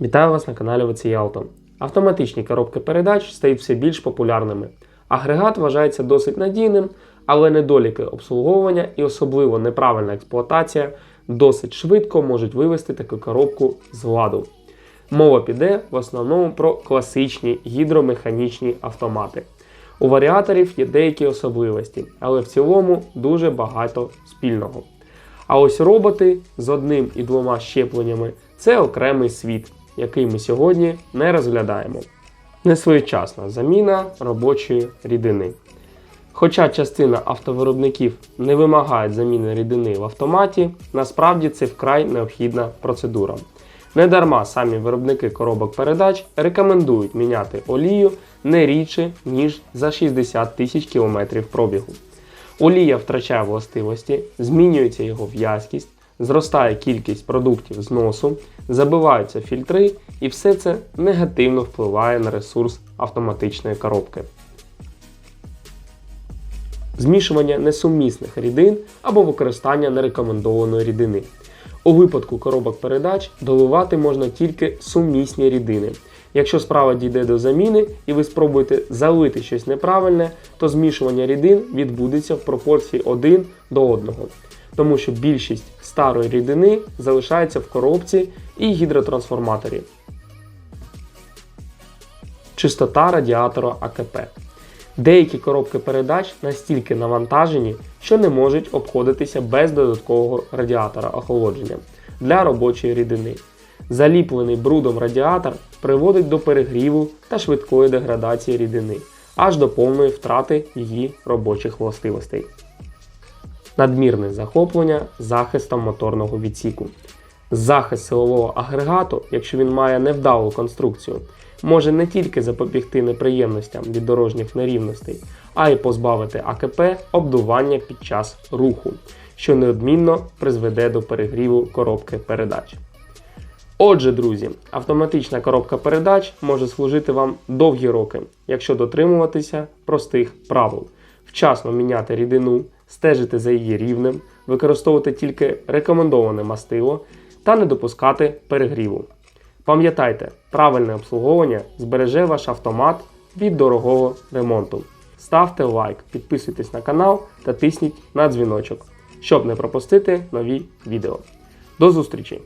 Вітаю вас на каналі ВЦІ Авто. Автоматичні коробки передач стають все більш популярними. Агрегат вважається досить надійним, але недоліки обслуговування і особливо неправильна експлуатація досить швидко можуть вивести таку коробку з ладу. Мова піде в основному про класичні гідромеханічні автомати. У варіаторів є деякі особливості, але в цілому дуже багато спільного. А ось роботи з одним і двома щепленнями це окремий світ, який ми сьогодні не розглядаємо. Несвоєчасна заміна робочої рідини. Хоча частина автовиробників не вимагають заміни рідини в автоматі, насправді це вкрай необхідна процедура. Недарма самі виробники коробок передач рекомендують міняти олію не рідше, ніж за 60 тисяч кілометрів пробігу. Олія втрачає властивості, змінюється його в'язкість, зростає кількість продуктів зносу, забиваються фільтри, і все це негативно впливає на ресурс автоматичної коробки. Змішування несумісних рідин або використання нерекомендованої рідини. У випадку коробок передач доливати можна тільки сумісні рідини. Якщо справа дійде до заміни і ви спробуєте залити щось неправильне, то змішування рідин відбудеться в пропорції 1 до 1, тому що більшість старої рідини залишається в коробці і гідротрансформаторі. Чистота радіатора АКП. Деякі коробки передач настільки навантажені, що не можуть обходитися без додаткового радіатора охолодження для робочої рідини. Заліплений брудом радіатор приводить до перегріву та швидкої деградації рідини, аж до повної втрати її робочих властивостей. Надмірне захоплення захистом моторного відсіку. Захист силового агрегату, якщо він має невдалу конструкцію, може не тільки запобігти неприємностям від дорожніх нерівностей, а й позбавити АКП обдування під час руху, що неодмінно призведе до перегріву коробки передач. Отже, друзі, автоматична коробка передач може служити вам довгі роки, якщо дотримуватися простих правил, вчасно міняти рідину, стежити за її рівнем, використовувати тільки рекомендоване мастило та не допускати перегріву. Пам'ятайте, правильне обслуговування збереже ваш автомат від дорогого ремонту. Ставте лайк, підписуйтесь на канал та тисніть на дзвіночок, щоб не пропустити нові відео. До зустрічі!